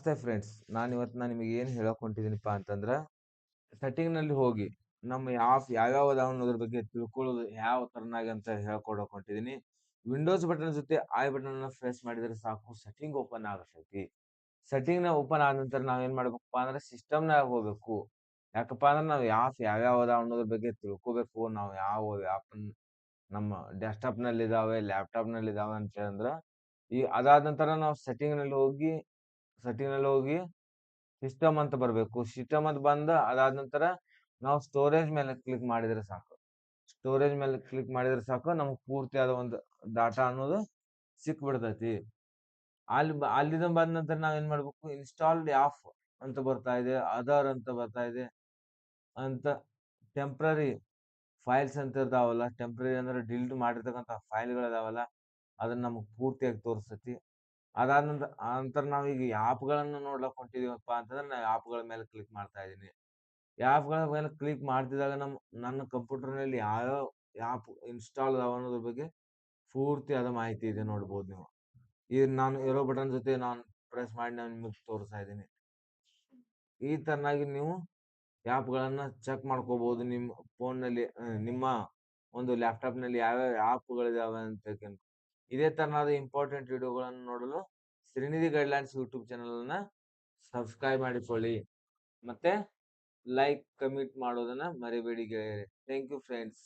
ನಮಸ್ತೆ ಫ್ರೆಂಡ್ಸ್. ನಾನು ಇವತ್ತು ನಾನು ನಿಮಗೆ ಏನು ಹೇಳಕ್ ಹೊಂಟಿದ್ದೀನಿಪ್ಪ ಅಂತಂದ್ರೆ ಸೆಟ್ಟಿಂಗ್ನಲ್ಲಿ ಹೋಗಿ ನಮ್ಮ ಯಾವ, ಯಾವ್ಯಾವ ಅದಾವ ಅನ್ನೋದ್ರ ಬಗ್ಗೆ ತಿಳ್ಕೊಳ್ಳೋದು ಯಾವ ತರನಾಗಿ ಅಂತ ಹೇಳ್ಕೊಡೋಕೆ ಹೊಂಟಿದ್ದೀನಿ ವಿಂಡೋಸ್ ಬಟನ್ ಜೊತೆ ಐ ಬಟನ್ ಅನ್ನ ಪ್ರೆಸ್ ಮಾಡಿದರೆ ಸಾಕು ಸೆಟ್ಟಿಂಗ್ ಓಪನ್ ಆಗತೈತಿ. ಸೆಟ್ಟಿಂಗ್ನ ಓಪನ್ ಆದ ನಂತರ ನಾವೇನು ಮಾಡ್ಬೇಕಪ್ಪ ಅಂದ್ರೆ ಸಿಸ್ಟಮ್ ನಾಗ ಹೋಗ್ಬೇಕು. ಯಾಕಪ್ಪ ಅಂದ್ರೆ ನಾವು ಯಾವ, ಯಾವ್ಯಾವ ಅದಾವ ಅನ್ನೋದ್ರ ಬಗ್ಗೆ ತಿಳ್ಕೊಬೇಕು, ನಾವು ಯಾವ ಆಪ್ ನಮ್ಮ ಡೆಸ್ಕ್ಟಾಪ್ನಲ್ಲಿ ಇದಾವೆ ಲ್ಯಾಪ್ಟಾಪ್ನಲ್ಲಿ ಇದಾವೆ ಅಂತ ಹೇಳಿದ್ರ, ಈ ಅದಾದ ನಂತರ ನಾವು ಸೆಟ್ಟಿಂಗ್ನಲ್ಲಿ ಹೋಗಿ ಸೆಟ್ಟಿಂಗ್ನಲ್ಲಿ ಹೋಗಿ ಸಿಸ್ಟಮ್ ಅಂತ ಬರಬೇಕು. ಸಿಸ್ಟಮ್ ಅಂತ ಬಂದ ಅದಾದ ನಂತರ ನಾವು ಸ್ಟೋರೇಜ್ ಮೇಲೆ ಕ್ಲಿಕ್ ಮಾಡಿದ್ರೆ ಸಾಕು. ಸ್ಟೋರೇಜ್ ಮೇಲೆ ಕ್ಲಿಕ್ ಮಾಡಿದ್ರೆ ಸಾಕು. ನಮ್ಗೆ ಪೂರ್ತಿಯಾದ ಒಂದು ಡಾಟಾ ಅನ್ನೋದು ಸಿಕ್ ಬಿಡ್ತೈತಿ ಅಲ್ಲಿ ಅಲ್ಲಿಂದ ಬಂದ ನಂತರ ನಾವು ಏನ್ ಮಾಡ್ಬೇಕು? ಇನ್ಸ್ಟಾಲ್ಡ್ ಆಫ್ ಅಂತ ಬರ್ತಾ ಇದೆ ಅದರ್ ಅಂತ ಬರ್ತಾ ಇದೆ ಅಂತ ಟೆಂಪ್ರರಿ ಫೈಲ್ಸ್ ಅಂತ ಇರ್ತಾವಲ್ಲ, ಟೆಂಪ್ರರಿ ಅಂದ್ರೆ ಡಿಲೀಟ್ ಮಾಡಿರ್ತಕ್ಕಂಥ ಫೈಲ್ಗಳು ಅದಾವಲ್ಲ, ಅದನ್ನ ನಮಗೆ ಪೂರ್ತಿಯಾಗಿ ತೋರಿಸ್ತೈತಿ ಅದಾದ ನಂತರ ನಂತರ ನಾವು ಈಗ ಆ್ಯಪ್ಗಳನ್ನು ನೋಡ್ಲಕ್ ಹೊಂಟಿದೀವಪ್ಪ ಅಂತಂದ್ರೆ ನಾವು ಆ್ಯಪ್ಗಳ ಮೇಲೆ ಕ್ಲಿಕ್ ಮಾಡ್ತಾ ಇದ್ದೀನಿ. ಆ್ಯಪ್ಗಳ ಮೇಲೆ ಕ್ಲಿಕ್ ಮಾಡ್ತಿದ್ದಾಗ ನಮ್ಮ ನನ್ನ ಕಂಪ್ಯೂಟರ್ನಲ್ಲಿ ಯಾವ್ಯಾವ ಆ್ಯಪ್ ಇನ್ಸ್ಟಾಲ್ ಅದಾವ ಅನ್ನೋದ್ರ ಬಗ್ಗೆ ಪೂರ್ತಿ ಮಾಹಿತಿ ಇದೆ ನೋಡ್ಬೋದು ನೀವು. ಈಗ ನಾನು ಏರೋ ಬಟನ್ ಜೊತೆ ನಾನು ಪ್ರೆಸ್ ಮಾಡಿ ನಾನು ನಿಮಗೆ ತೋರಿಸ್ತಾ ಇದ್ದೀನಿ. ಈ ತರನಾಗಿ ನೀವು ಆ್ಯಪ್ಗಳನ್ನು ಚೆಕ್ ಮಾಡ್ಕೋಬಹುದು ನಿಮ್ಮ ಫೋನ್ನಲ್ಲಿ ನಿಮ್ಮ ಒಂದು ಲ್ಯಾಪ್ಟಾಪ್ನಲ್ಲಿ ಯಾವ್ಯಾವ ಆ್ಯಪ್ಗಳಿದಾವೆ ಅಂತ. ಇದೇ ತರನಾದ ಇಂಪಾರ್ಟೆಂಟ್ ವಿಡಿಯೋಗಳನ್ನು ನೋಡಲು ಶ್ರೀನಿಧಿ ಗೈಡ್ಲೈನ್ಸ್ ಯೂಟ್ಯೂಬ್ ಚಾನಲ್ ಅನ್ನ ಸಬ್ಸ್ಕ್ರೈಬ್ ಮಾಡಿಕೊಳ್ಳಿ. ಮತ್ತೆ ಲೈಕ್ ಕಮೆಂಟ್ ಮಾಡೋದನ್ನ ಮರಿಬೇಡಿ ಗೆಳೆಯರೆ. Thank you friends